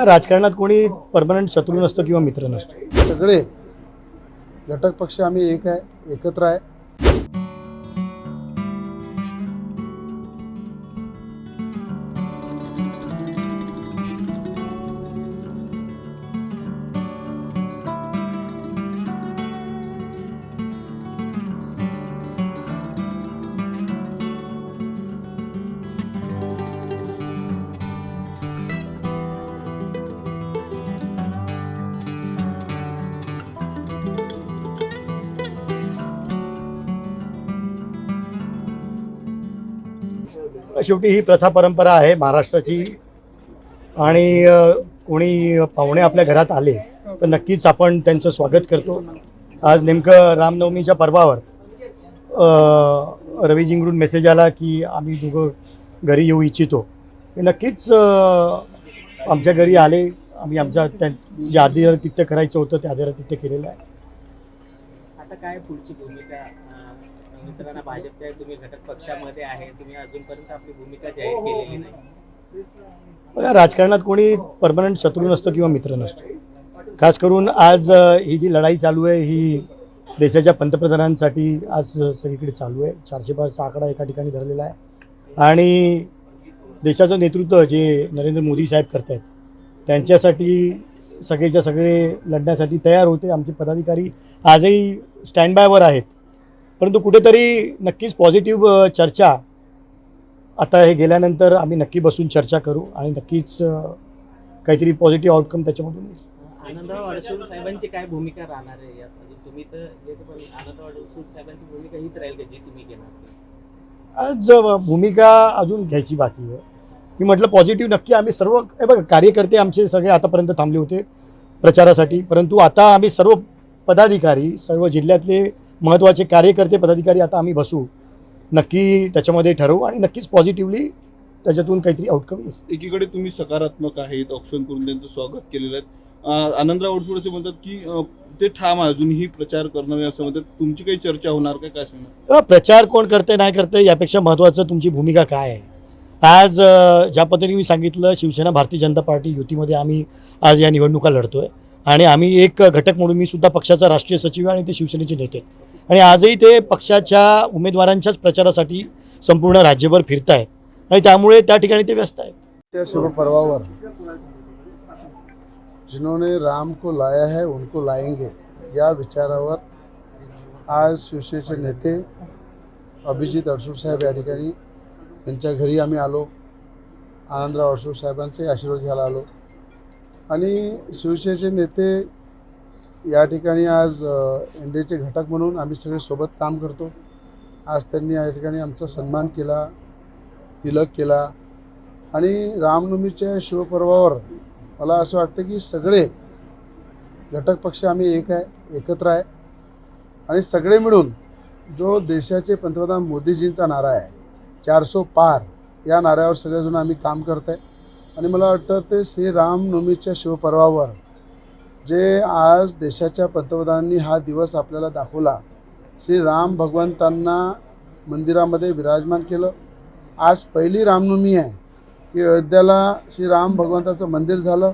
का राजकारणात कोणी परमनंट शत्रू नसतो किंवा मित्र नसतो. सगळे घटक पक्ष आम्ही एक आहे एकत्र आहे. शेवटी ही प्रथा परंपरा आहे महाराष्ट्राची. आणि कोणी पाहुणे आपल्या घरात आले तर नक्कीच आपण त्यांचं स्वागत करतो. आज नेमकं रामनवमीच्या पर्वावर अ, रवी मेसेज आला की आम्ही दोघं घरी येऊ इच्छितो. हे नक्कीच आमच्या घरी आले आम्ही आमच्या त्या जे आदिरातिथ्य करायचं होतं ते आदिरातिथ्य केलेलं आहे. आता काय पुढची भूमिका मित्रांनो भाजपच्या तुम्ही घटक पक्षामध्ये आहे तुम्ही अजूनपर्यंत आपली भूमिका जाहीर केलेली नाही. बघा राजकारणात कोणी परमनंट शत्रू नसतो किंवा मित्र नसतो. खास करून आज ही जी लढाई चालू आहे ही देशाच्या पंतप्रधानांसाठी आज सगळीकडे चालू आहे. चारशे पारचा आकडा एका ठिकाणी धरलेला आहे. आणि देशाचं नेतृत्व जे नरेंद्र मोदी साहेब करत आहेत त्यांच्यासाठी सगळेच्या सगळे लढण्यासाठी तयार होते. आमचे पदाधिकारी आजही स्टँड बायवर आहेत. परंतु कुठेतरी नक्कीच पॉझिटिव्ह चर्चा. आता हे गेल्यानंतर आम्ही नक्की बसून चर्चा करू आणि नक्कीच काहीतरी पॉझिटिव्ह आउटकम त्याच्यामधून येईल. आनंदराव अडसूळ साहेबांची काय भूमिका राहणार आहे? म्हणजे तुम्ही तर आनंदराव अडसूळ साहेबांची भूमिका हीच राहील का जी तुम्ही घेणार? आज भूमिका अजून घ्यायची बाकी आहे. मी म्हटलं पॉझिटिव्ह नक्की आम्ही सर्व हे बघा कार्यकर्ते आमचे सगळे आतापर्यंत थांबले होते प्रचारासाठी. परंतु आता आम्ही सर्व पदाधिकारी सर्व जिल्ह्यातले महत्त्वाचे कार्यकर्ते पदाधिकारी आता आम्ही बसू. नक्की त्याच्यामध्ये ठरवू आणि नक्कीच पॉझिटिव्हली त्याच्यातून काहीतरी आउटकम येईल. एकीकडे तुम्ही सकारात्मक आहेत औक्षण करून त्यांचं स्वागत केलेलं आहे. आनंदराव अडसूळ असे म्हणतात की ते ठाम आहे, अजूनही प्रचार करणं नाही असं म्हणतात. तुमची काही चर्चा होणार का काय सांगणार? प्रचार कोण करते नाही करते यापेक्षा महत्त्वाचं तुमची भूमिका काय आहे? आज ज्या पद्धतीने मी सांगितलं शिवसेना भारतीय जनता पार्टी युतीमध्ये आम्ही आज या निवडणुका लढतोय. आणि आम्ही एक घटक म्हणून मी सुद्धा पक्षाचा राष्ट्रीय सचिव आहे आणि ते शिवसेनेचे नेते आहेत. आणि आजही ते पक्षाच्या उमेदवारांच्याच प्रचारासाठी संपूर्ण राज्यभर फिरत आहेत आणि त्यामुळे त्या ठिकाणी ते व्यस्त आहेत. त्या शुभ पर्वावर जिन्होंने राम को लाया है उनको लाएंगे या विचारावर आज शिवसेनेचे नेते अभिजित अडसूळ साहेब या ठिकाणी यांच्या घरी आम्ही आलो. आनंदराव अडसूळ साहेबांचे आशीर्वाद घ्यायला आलो. आणि शिवसेनेचे नेते या ठिकाणी आज एन डी एचे घटक म्हणून आम्ही सगळे सोबत काम करतो. आज त्यांनी या ठिकाणी आमचा सन्मान केला तिलक केला आणि रामनवमीच्या शिवपर्वावर मला असं वाटतं की सगळे घटक पक्ष आम्ही एक आहे एकत्र आहे आणि सगळे मिळून जो देशाचे पंतप्रधान मोदीजींचा नारा आहे चारसो पार या नाऱ्यावर सगळेजण आम्ही काम करत आहे आणि मला वाटतं ते श्री रामनवमीच्या शिवपर्वावर जे आज देशाच्या पंतप्रधानांनी हा दिवस आपल्याला दाखवला श्री राम भगवंतांना मंदिरामध्ये विराजमान केलं. आज पहिली रामनवमी आहे की अयोध्याला श्री राम भगवंताचं मंदिर झालं.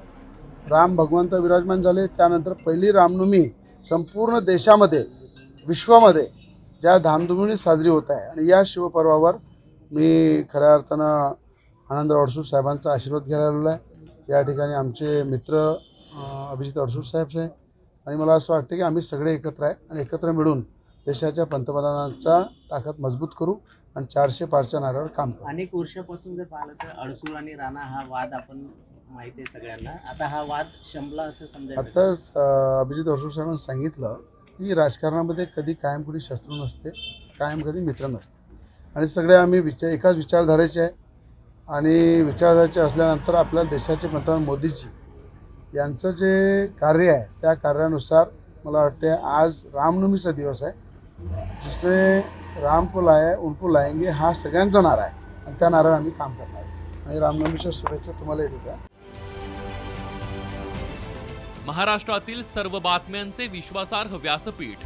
राम भगवंत विराजमान झाले. त्यानंतर पहिली रामनवमी संपूर्ण देशामध्ये विश्वामध्ये ज्या धामधुमीने साजरी होत आहे. आणि या शिवपर्वावर मी खऱ्या अर्थानं आनंदराव अडसूळ साहेबांचा आशीर्वाद घ्यायला आलेलो आहे. या ठिकाणी आमचे मित्र अभिजित अडसूळ साहेब आहे आणि मला असं वाटतं की आम्ही सगळे एकत्र आहे आणि एकत्र मिळून देशाच्या पंतप्रधानांचा ताकद मजबूत करू आणि चारशे पारच्या नाऱ्यावर काम करू. अनेक वर्षापासून जर पाहिलं तर अडसूळ आणि राणा हा वाद आपण माहिती आहे सगळ्यांना. आता हा वाद शंभला असं समजायचं आत्ताच अं, अभिजित अडसूळ साहेबांनी सांगितलं की राजकारणामध्ये कधी कायम कधी शत्रू नसते कायम कधी मित्र नसते. आणि सगळे आम्ही विचार एकाच विचारधारेचे आहे. आणि विचारधारेचे असल्यानंतर आपल्या देशाचे पंतप्रधान मोदीजी यांचं जे कार्य आहे त्या कार्यानुसार मला वाटते आज रामनवमीचा दिवस आहे. जिसे राम को लाया उनको लाएंगे हा सगळ्यांचा नारा आहे. आणि त्या नारावर आम्ही काम करणार आहे. आणि रामनवमीच्या शुभेच्छा तुम्हाला येत होत्या महाराष्ट्रातील सर्व बातम्यांचे विश्वासार्ह व्यासपीठ.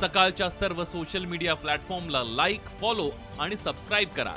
सकाळच्या सर्व सोशल मीडिया प्लॅटफॉर्मला लाईक फॉलो आणि सबस्क्राईब करा.